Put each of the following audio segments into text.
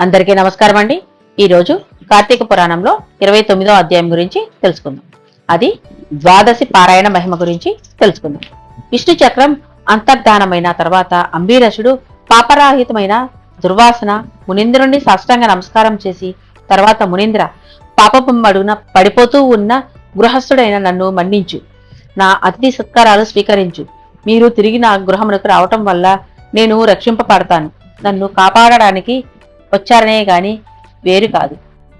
అందరికీ నమస్కారం అండి. ఈరోజు కార్తీక పురాణంలో ఇరవై తొమ్మిదో అధ్యాయం గురించి తెలుసుకుందాం. అది ద్వాదశి పారాయణ మహిమ గురించి తెలుసుకుందాం. విష్ణు చక్రం అంతర్ధానమైన తర్వాత అంబీరసుడు పాపరాహితమైన దుర్వాసన మునీంద్రుణ్ణి సాష్టాంగ నమస్కారం చేసి తర్వాత మునీంద్ర పాపపుమ్మడున పడిపోతూ ఉన్న గృహస్థుడైన నన్ను మన్నించు. నా అతిథి సత్కారాలు స్వీకరించు. మీరు తిరిగి నా గృహమునకు రావటం వల్ల నేను రక్షింపబడతాను. నన్ను కాపాడడానికి వచ్చారనే గాని వేరు కాదు.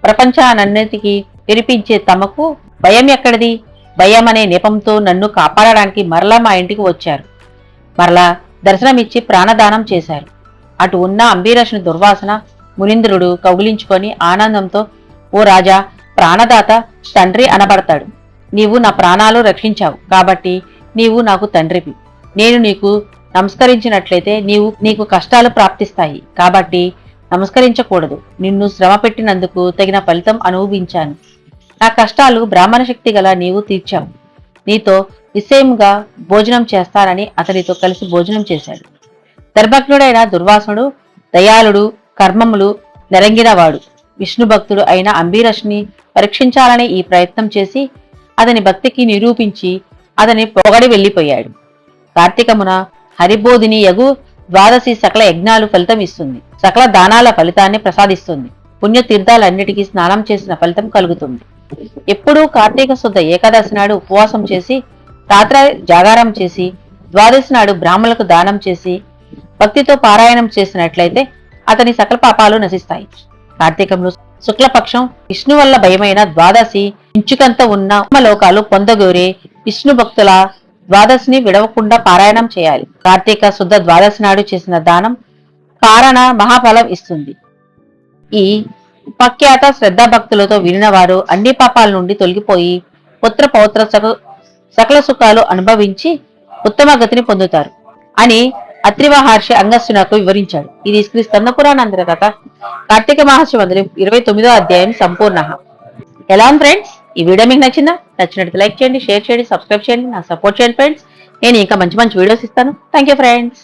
ప్రపంచానన్నిటికీ వినిపించే తమకు భయం ఎక్కడిది? భయం అనే నెపంతో నన్ను కాపాడడానికి మరలా మా ఇంటికి వచ్చారు. మరలా దర్శనమిచ్చి ప్రాణదానం చేశారు. అటు ఉన్న అంబీరసుని దుర్వాసన మునీంద్రుడు కౌగిలించుకొని ఆనందంతో ఓ రాజా ప్రాణదాత తండ్రి అనబడతాడు. నీవు నా ప్రాణాలు రక్షించావు కాబట్టి నీవు నాకు తండ్రివి. నేను నీకు నమస్కరించినట్లయితే నీవు నీకు కష్టాలు ప్రాప్తిస్తాయి కాబట్టి నమస్కరించకూడదు. నిన్ను శ్రమ పెట్టినందుకు తగిన ఫలితం అనుభవించాను. నా కష్టాలు బ్రాహ్మణ శక్తి గల నీవు తీర్చావు. నీతో నిశ్చయముగా భోజనం చేస్తానని అతనితో కలిసి భోజనం చేశాడు. దర్భజ్ఞుడైన దుర్వాసుడు దయాళుడు కర్మములు నెరంగినవాడు. విష్ణు భక్తుడు అయిన అంబీరష్ని పరీక్షించాలని ఈ ప్రయత్నం చేసి అతని భక్తికి నిరూపించి అతని పొగడి వెళ్ళిపోయాడు. కార్తీకమున హరిబోధిని యగు ద్వాదశి సకల యజ్ఞాలు ఫలితం ఇస్తుంది. సకల దానాల ఫలితాన్ని ప్రసాదిస్తుంది. పుణ్యతీర్థాలన్నిటికీ స్నానం చేసిన ఫలితం కలుగుతుంది. ఎప్పుడూ కార్తీక శుద్ధ ఏకాదశి నాడు ఉపవాసం చేసి రాత్ర జాగారం చేసి ద్వాదశి నాడు బ్రాహ్మణులకు దానం చేసి భక్తితో పారాయణం చేసినట్లయితే అతని సకల పాపాలు నశిస్తాయి. కార్తీకంలో శుక్లపక్షం విష్ణు వల్ల భయమైన ద్వాదశి ఇంచుకంత ఉన్న లోకాలు పొందగోరే విష్ణు భక్తుల ద్వాదశిని విడవకుండా పారాయణం చేయాలి. కార్తీక శుద్ధ ద్వాదశి నాడు చేసిన దానం కారణ మహాఫలం ఇస్తుంది. ఈ ఉపఖ్యాత శ్రద్ధా భక్తులతో వినినవారు అన్ని పాపాల నుండి తొలగిపోయి పుత్ర పౌత్ర సకల సుఖాలు అనుభవించి ఉత్తమ గతిని పొందుతారు అని అత్రిమహర్షి అంగస్సునకు వివరించాడు. ఇది శ్రీ స్కంద కథ కార్తీక మహర్షి వందలి ఇరవై తొమ్మిదో అధ్యాయం సంపూర్ణ. ఎలా ఫ్రెండ్స్ ఈ వీడియో మీకు నచ్చిందా? నచ్చినట్టు లైక్ చేయండి షేర్ చేయండి సబ్స్క్రైబ్ చేయండి నాకు సపోర్ట్ చేయండి ఫ్రెండ్స్. నేను ఇంకా మంచి మంచి వీడియోస్ ఇస్తాను. Thank you friends.